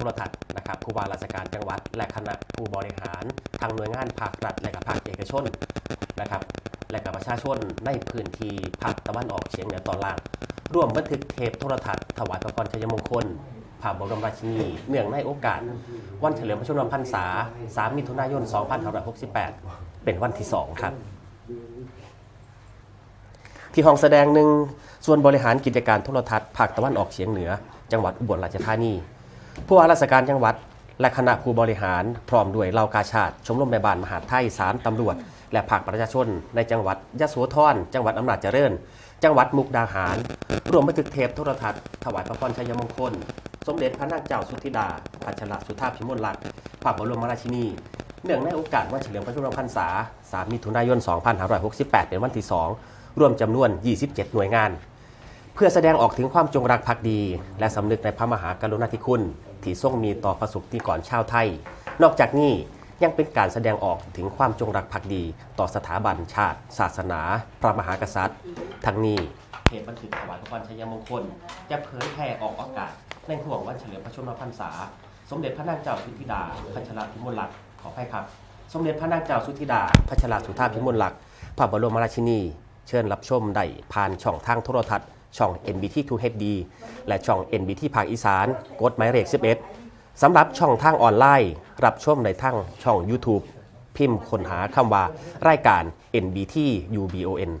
ทรทัศน์นะครับผู้ว่าราชการจังหวัด และคณะผู้บริหาร ทางหน่วยงานภาครัฐและกับภาคเอกชนนะครับและกับประชาชนในพื้นที่ภาคตะวันออกเฉียงเหนือตอนล่างร่วมบันทึกเทปโทรทัศน์ถวายพระพรชัยมงคลพระบรมราชินีเนื่องในโอกาส วันเฉลิมพระชนมพรรษา 3 มิถุนายน 2568 เป็นวันที่ 2 ครับ ที่ห้องแสดงหนึ่งส่วนบริหารกิจการโทรทัศน์ภาคตะวันออกเฉียงเหนือ จังหวัดอุบลราชธานี ผู้ว่าราชการจังหวัด และคณะผู้บริหาร พร้อมด้วยเหล่ากาชาติ ชมรมแม่บ้านมหาไทยสารตำรวจ และภาคประชาชน ในจังหวัดยะโสธรจังหวัดอำนาจเจริญ จังหวัดมุกดาหาร รวมบันทึกเทปโทรทัศน์ถวายพระพรชัยมงคล สมเด็จพระนางเจ้าสุธิดาพัชรสุธาพิมลลักษณ์พระบรมราชินีเนื่องในโอกาสวันเฉลิมพระชนมพรรษา 3 มิถุนายน 2568 เป็นวันที่ 2รวมจำนวน 27 หน่วยงาน เพื่อแสดงออกถึงความจงรักภักดี และสำนึกในพระมหากรุณาธิคุณ ที่ทรงมีต่อประสบนิกรชาวไทย นอกจากนี้ยังเป็นการแสดงออกถึงความจงรักภักดี ต่อสถาบันชาติ ศาสนา พระมหากษัตริย์ ทั้งนี้เหตุบันทึกถวายพระพรชัยมงคล จะเผยแพร่ออกอากาศ ในห่วงวันเฉลิมพระชนมพรรษา สมเด็จพระนางเจ้าสุธิดาพัชรพิมลลักษณ์ขอให้ครับ สมเด็จพระนางเจ้าสุธิดาพัชรสุธาพิมลลักษณ์พระบรมราชินี เชิญรับชมได้ผ่านช่องทางโทรทัศน์ ช่อง NBT 2 HD และช่อง NBT ภาคอีสาน กดหมายเลข 11 สำหรับช่องทางออนไลน์ รับชมในทั้งช่อง YouTube พิมพ์ค้นหาคำว่า รายการ NBT UBON